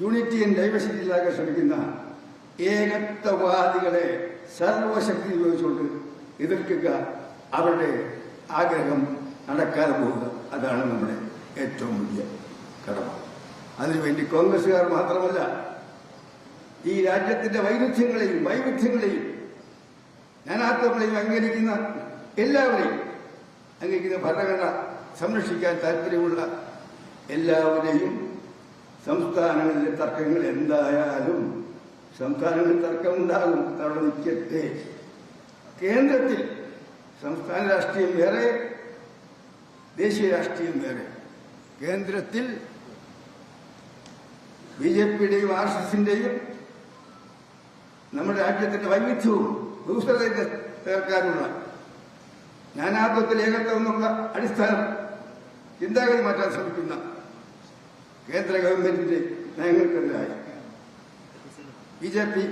Unity and ഡൈവേഴ്സിറ്റിയിലാക്കാൻ ശ്രമിക്കുന്ന ഏകത്വവാദികളെ സർവശക്തി ഉപയോഗിച്ചുകൊണ്ട് എതിർക്കുക അവരുടെ ആഗ്രഹം നടക്കാതെ പോവുക അതാണ് നമ്മുടെ ഏറ്റവും വലിയ കടമ. അതിനുവേണ്ടി കോൺഗ്രസുകാർ മാത്രമല്ല ഈ രാജ്യത്തിന്റെ വൈരുദ്ധ്യങ്ങളെയും വൈവിധ്യങ്ങളെയും നാനാത്വങ്ങളെയും അംഗീകരിക്കുന്ന എല്ലാവരെയും അംഗീകരിക്കുന്ന ഭരണഘടന സംരക്ഷിക്കാൻ താല്പര്യമുള്ള എല്ലാവരെയും സംസ്ഥാനങ്ങളിലെ തർക്കങ്ങൾ എന്തായാലും സംസ്ഥാനങ്ങളിൽ തർക്കമുണ്ടാകും. അവിടെ നിൽക്കട്ടെ. കേന്ദ്രത്തിൽ സംസ്ഥാന രാഷ്ട്രീയം വേറെ ദേശീയ രാഷ്ട്രീയം വേറെ. കേന്ദ്രത്തിൽ ബി ജെ പിയുടെയും ആർ എസ് എസിന്റെയും നമ്മുടെ രാജ്യത്തിന്റെ വൈവിധ്യവും ഭൂസ്ഥലത്തെ തീർക്കാനുള്ള നാനാത്വത്തിൽ ഏകത്വം എന്നുള്ള അടിസ്ഥാനം ചിന്താഗതി മാറ്റാൻ ശ്രമിക്കുന്ന കേന്ദ്ര ഗവൺമെന്റിന്റെ നയങ്ങൾക്കെതിരായി. B J P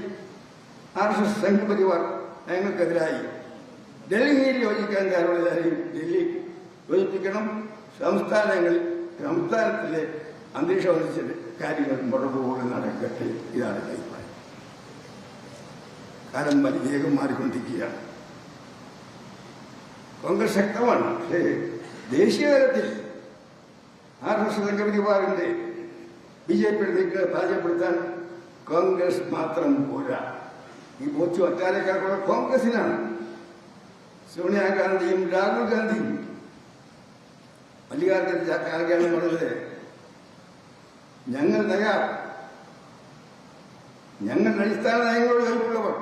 R S S Sangh Parivar നയങ്ങൾക്കെതിരായി. ഡൽഹിയിൽ യോജിക്കാൻ കാരണമുള്ളവരെയും ഡൽഹി യോജിപ്പിക്കണം സംസ്ഥാനങ്ങളിൽ സംസ്ഥാനത്തിലെ അന്തരീക്ഷം വധിച്ചത് കാര്യങ്ങൾ മുടങ്ങുകൊണ്ട് നടക്കട്ടെ ഇതാണ് അഭിപ്രായം. കാലം വേഗം മാറിക്കൊണ്ടിരിക്കുകയാണ്. കോൺഗ്രസ് ശക്തമാണ് പക്ഷേ ദേശീയതലത്തിൽ ആർ എസ് എസ് സംഘപരിവാറിന്റെ ബി ജെ പിയുടെ പരാജയപ്പെടുത്താൻ കോൺഗ്രസ് മാത്രം പോരാ. ഈ ബോധ്യം ഒറ്റാരക്കാർക്കുള്ള കോൺഗ്രസിനാണ് സോണിയാഗാന്ധിയും രാഹുൽ ഗാന്ധിയും. മല്ലികാർജുന ഖാർഗെയാണ് പറഞ്ഞത്. ഞങ്ങൾ തയ്യാർ. ഞങ്ങളുടെ അടിസ്ഥാന നയങ്ങളോട് കഴിവുള്ളവർ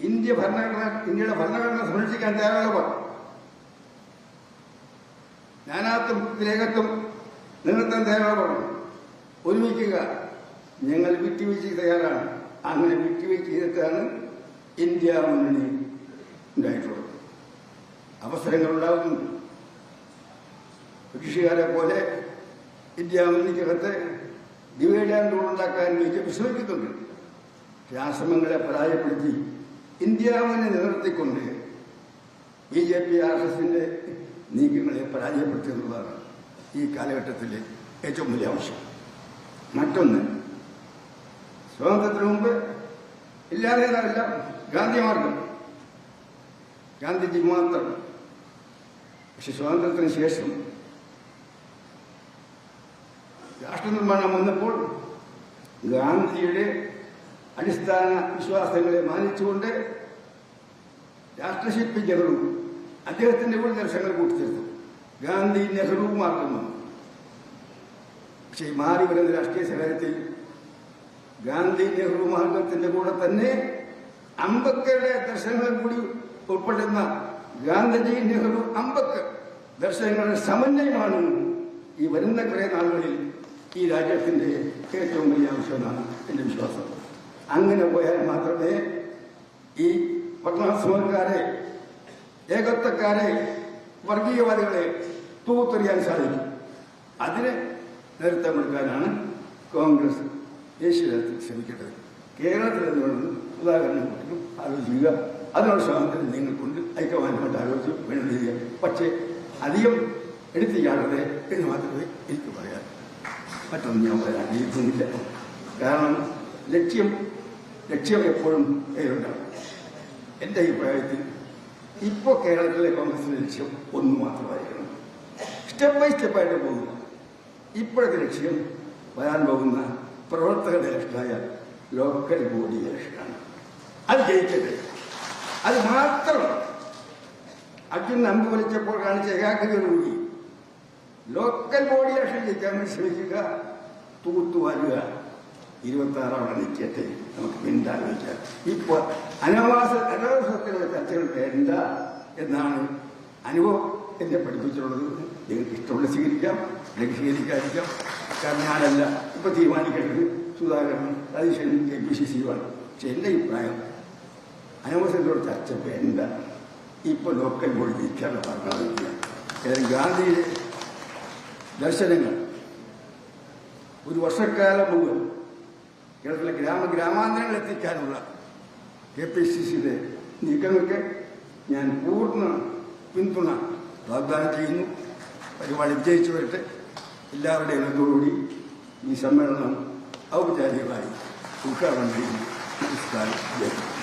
ഇന്ത്യ ഭരണഘടന ഇന്ത്യയുടെ ഭരണഘടന സംരക്ഷിക്കാൻ തയ്യാറുള്ളവർ. നാനാത്വത്തിലേകത്വം നിലനിർത്താൻ തയ്യാറുള്ളവർ. ഒരുമിക്കുക. ഞങ്ങൾ വിട്ടുവീഴ്ചയ്ക്ക് തയ്യാറാണ്. അങ്ങനെ വിട്ടുവീഴ്ച ചെയ്തിട്ടാണ് ഇന്ത്യ മുന്നണി ഉണ്ടായിട്ടുള്ളത്. അവസരങ്ങൾ ഉണ്ടാകുന്നുണ്ട് ബ്രിട്ടീഷുകാരെ പോലെ ഇന്ത്യ മുന്നണിക്കകത്ത് ഡിവൈഡ് ആൻഡ് ഉണ്ടാക്കാൻ ബി ജെ പി ശ്രമിക്കുന്നുണ്ട് രാശ്രമങ്ങളെ പരാജയപ്പെടുത്തി ഇന്ത്യ മുന്നണി നിലനിർത്തിക്കൊണ്ട് B J P R S എസിന്റെ നീക്കങ്ങളെ പരാജയപ്പെടുത്തി എന്നുള്ളതാണ് ഈ കാലഘട്ടത്തിലെ ഏറ്റവും വലിയ ആവശ്യം. മറ്റൊന്ന്. സ്വാതന്ത്ര്യത്തിന് മുമ്പ് ഇല്ലാതെയല്ല ഗാന്ധി മാർഗം. ഗാന്ധിജി മാത്രം. പക്ഷെ സ്വാതന്ത്ര്യത്തിന് ശേഷം രാഷ്ട്രനിർമ്മാണം വന്നപ്പോൾ ഗാന്ധിയുടെ അടിസ്ഥാന വിശ്വാസങ്ങളെ മാനിച്ചുകൊണ്ട് രാഷ്ട്രശില്പി നെഹ്റു അദ്ദേഹത്തിന്റെ കൂടെ ദർശനങ്ങൾ കൂട്ടിച്ചേർത്തു. ഗാന്ധി നെഹ്റു മാർഗം വന്നു. പക്ഷേ ഈ മാറി വരുന്ന രാഷ്ട്രീയ സാഹചര്യത്തിൽ ഗാന്ധി നെഹ്റു മാർഗത്തിന്റെ കൂടെ തന്നെ അംബക്കറുടെ ദർശനങ്ങളും കൂടി ഉൾപ്പെടുന്ന ഗാന്ധിജി നെഹ്റു അംബക്കർ ദർശനങ്ങളുടെ സമന്വയമാണ് ഈ വരുന്ന കുറെ നാളുകളിൽ ഈ രാജ്യത്തിന്റെ ഏറ്റവും വലിയ ആവശ്യമെന്നാണ് എന്റെ വിശ്വാസം. അങ്ങനെ പോയാൽ മാത്രമേ ഈ പട്ടണാശ്രമക്കാരെ ഏകത്വക്കാരെ വർഗീയവാദികളെ തൂത്തെറിയാൻ സാധിക്കും. അതിന് നേതൃത്വമെടുക്കാനാണ് കോൺഗ്രസ് ദേശീയ തലത്തിൽ ശ്രമിക്കേണ്ടത്. കേരളത്തിൽ എന്തുകൊണ്ട് ഉദാഹരണം കൂട്ടിലും ആലോചിക്കുക. അതിനുള്ള സ്വാതന്ത്ര്യം നിങ്ങൾക്കുണ്ട്. ഐക്യമാനമായിട്ട് ആലോചിച്ച് വേണം ചെയ്യുക പക്ഷേ അധികം എടുത്തു ചാടരുത് എന്ന് മാത്രമേ എനിക്ക് പറയാൻ മറ്റൊന്നും ഞാൻ പറയാൻ ആഗ്രഹിക്കുന്നില്ല. കാരണം ലക്ഷ്യം ലക്ഷ്യം എപ്പോഴും കയ്യിലുണ്ടാവും എന്റെ അഭിപ്രായത്തിൽ ഇപ്പോൾ കേരളത്തിലെ കോൺഗ്രസിന്റെ ലക്ഷ്യം ഒന്ന് മാത്രമായിരിക്കണം. സ്റ്റെപ്പ് ബൈ സ്റ്റെപ്പായിട്ട് പോകുക ഇപ്പോഴത്തെ ലക്ഷ്യം വരാൻ പോകുന്ന പ്രവർത്തകരുടെ ലക്ഷ്യമായ ലോക്കൽ ബോഡി ഇലക്ഷനാണ് അത് ജയിക്കട്ടെ അത് മാത്രം അർജുൻ അമ്പ് വലിച്ചപ്പോൾ കാണിച്ച ഏകാഗ്രതയോടുകൂടി ലോക്കൽ ബോഡി ഇലക്ഷൻ ജയിക്കാൻ വേണ്ടി ശ്രമിക്കുക തൂത്തുവാരുക. ഇരുപത്തി ആറാം നിൽക്കട്ടെ നമുക്ക് പിന്താലോചിക്കാം ഇപ്പോൾ അനവാസ അനവസരത്തിലുള്ള ചർച്ചകൾ വേണ്ട എന്നാണ് അനുഭവം. എന്നെ പഠിപ്പിച്ചിട്ടുള്ളത് നിങ്ങൾക്ക് ഇഷ്ടമുള്ള സ്വീകരിക്കാം അല്ലെങ്കിൽ സ്വീകരിക്കാതിരിക്കാം. കാരണം ഞാനല്ല ഇപ്പൊ തീരുമാനിക്കേണ്ടത് സുധാകരൻ ശരി കെ പി സി സിയുമാണ്. പക്ഷെ എന്റെ അഭിപ്രായം അനവസരത്തിലുള്ള ചർച്ച വേണ്ട ഇപ്പൊ ലോക്കൽ ബോഡി ജയിക്കാനുള്ള പറഞ്ഞില്ല ഏതായാലും ഗാന്ധിയുടെ ദർശനങ്ങൾ ഒരു വർഷക്കാലം മുഴുവൻ കേരളത്തിലെ ഗ്രാമ ഗ്രാമാന്തരങ്ങൾ എത്തിക്കാനുള്ള കെ പി സി സിയുടെ നീക്കങ്ങൾക്ക് ഞാൻ പൂർണ പിന്തുണ വാഗ്ദാനം ചെയ്യുന്നു പരിപാടി വിജയിച്ചു വരട്ടെ എല്ലാവരുടെയും ഇടത്തോടുകൂടി ഈ സമ്മേളനം ഔപചാരികമായി ഉദ്ഘാടനം ചെയ്യുന്നു നമസ്കാരം.